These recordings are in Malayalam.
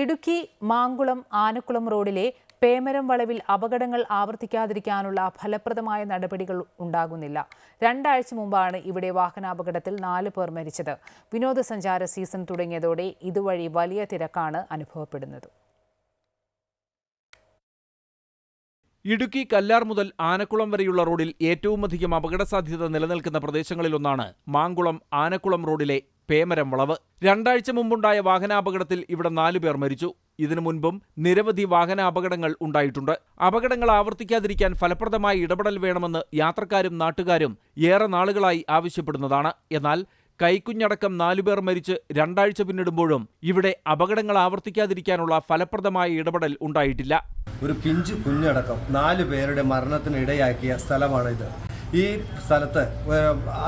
ഇടുക്കി മാങ്കുളം ആനക്കുളം റോഡിലെ പേമരം വളവിൽ അപകടങ്ങൾ ആവർത്തിക്കാതിരിക്കാനുള്ള ഫലപ്രദമായ നടപടികൾ ഉണ്ടാകുന്നില്ല. രണ്ടാഴ്ച മുമ്പാണ് ഇവിടെ വാഹനാപകടത്തിൽ നാല് പേർ മരിച്ചത്. വിനോദസഞ്ചാര സീസൺ തുടങ്ങിയതോടെ ഇതുവഴി വലിയ തിരക്കാണ് അനുഭവപ്പെടുന്നത്. ഇടുക്കി കല്ലാർ മുതൽ ആനക്കുളം വരെയുള്ള റോഡിൽ ഏറ്റവുമധികം അപകടസാധ്യത നിലനിൽക്കുന്ന പ്രദേശങ്ങളിലൊന്നാണ് മാങ്കുളം ആനക്കുളം റോഡിലെ പേമരം വളവ്. രണ്ടാഴ്ച മുമ്പുണ്ടായ വാഹനാപകടത്തിൽ ഇവിടെ നാലുപേർ മരിച്ചു. ഇതിനു മുൻപും നിരവധി വാഹനാപകടങ്ങൾ ഉണ്ടായിട്ടുണ്ട്. അപകടങ്ങൾ ആവർത്തിക്കാതിരിക്കാൻ ഫലപ്രദമായ ഇടപെടൽ വേണമെന്ന് യാത്രക്കാരും നാട്ടുകാരും ഏറെ നാളുകളായി ആവശ്യപ്പെടുന്നതാണ്. എന്നാൽ കൈക്കുഞ്ഞടക്കം നാലുപേർ മരിച്ച് രണ്ടാഴ്ച പിന്നിടുമ്പോഴും ഇവിടെ അപകടങ്ങൾ ആവർത്തിക്കാതിരിക്കാനുള്ള ഫലപ്രദമായ ഇടപെടൽ ഉണ്ടായിട്ടില്ല. ഒരു പിഞ്ചു കുഞ്ഞടക്കം നാല് പേരുടെ മരണത്തിന് ഇടയാക്കിയ സ്ഥലമാണിത്. ഈ സ്ഥലത്ത്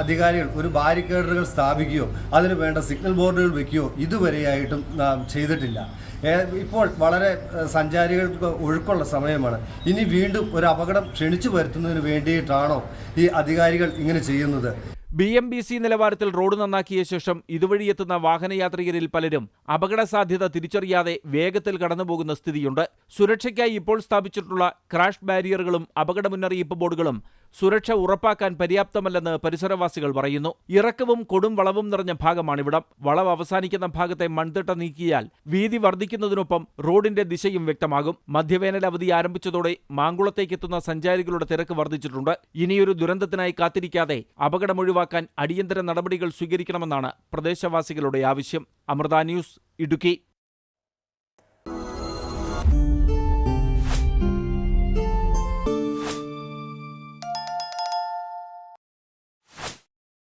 അധികാരികൾ ഒരു ബാരിക്കേഡുകൾ സ്ഥാപിക്കുകയോ അതിന് വേണ്ട സിഗ്നൽ ബോർഡുകൾ വെക്കുകയോ ഇതുവരെയായിട്ടും ചെയ്തിട്ടില്ല. ഇപ്പോൾ വളരെ സഞ്ചാരികൾക്ക് ഒഴുക്കുള്ള സമയമാണ്. ഇനി വീണ്ടും ഒരു അപകടം ക്ഷണിച്ചു വരുത്തുന്നതിന് വേണ്ടിയിട്ടാണോ ഈ അധികാരികൾ ഇങ്ങനെ ചെയ്യുന്നത്? ബി എം ബി സി നിലവാരത്തിൽ റോഡ് നന്നാക്കിയ ശേഷം ഇതുവഴിയെത്തുന്ന വാഹനയാത്രികരിൽ പലരും അപകട സാധ്യത തിരിച്ചറിയാതെ വേഗത്തിൽ കടന്നുപോകുന്ന സ്ഥിതിയുണ്ട്. സുരക്ഷയ്ക്കായി ഇപ്പോൾ സ്ഥാപിച്ചിട്ടുള്ള ക്രാഷ് ബാരിയറുകളും അപകട മുന്നറിയിപ്പ് ബോർഡുകളും സുരക്ഷ ഉറപ്പാക്കാൻ പര്യാപ്തമല്ലെന്ന് പരിസരവാസികൾ പറയുന്നു. ഇറക്കവും കൊടും വളവും നിറഞ്ഞ ഭാഗമാണിവിടം. വളവ് അവസാനിക്കുന്ന ഭാഗത്തെ മൺതിട്ട നീക്കിയാൽ വീതി വർദ്ധിക്കുന്നതിനൊപ്പം റോഡിന്റെ ദിശയും വ്യക്തമാകും. മധ്യവേനൽ അവധി ആരംഭിച്ചതോടെ മാങ്കുളത്തേക്കെത്തുന്ന സഞ്ചാരികളുടെ തിരക്ക് വർദ്ധിച്ചിട്ടുണ്ട്. ഇനിയൊരു ദുരന്തത്തിനായി കാത്തിരിക്കാതെ അപകടം ഒഴിവാക്കാൻ അടിയന്തര നടപടികൾ സ്വീകരിക്കണമെന്നാണ് പ്രദേശവാസികളുടെ ആവശ്യം. അമൃത ന്യൂസ് ഇടുക്കി.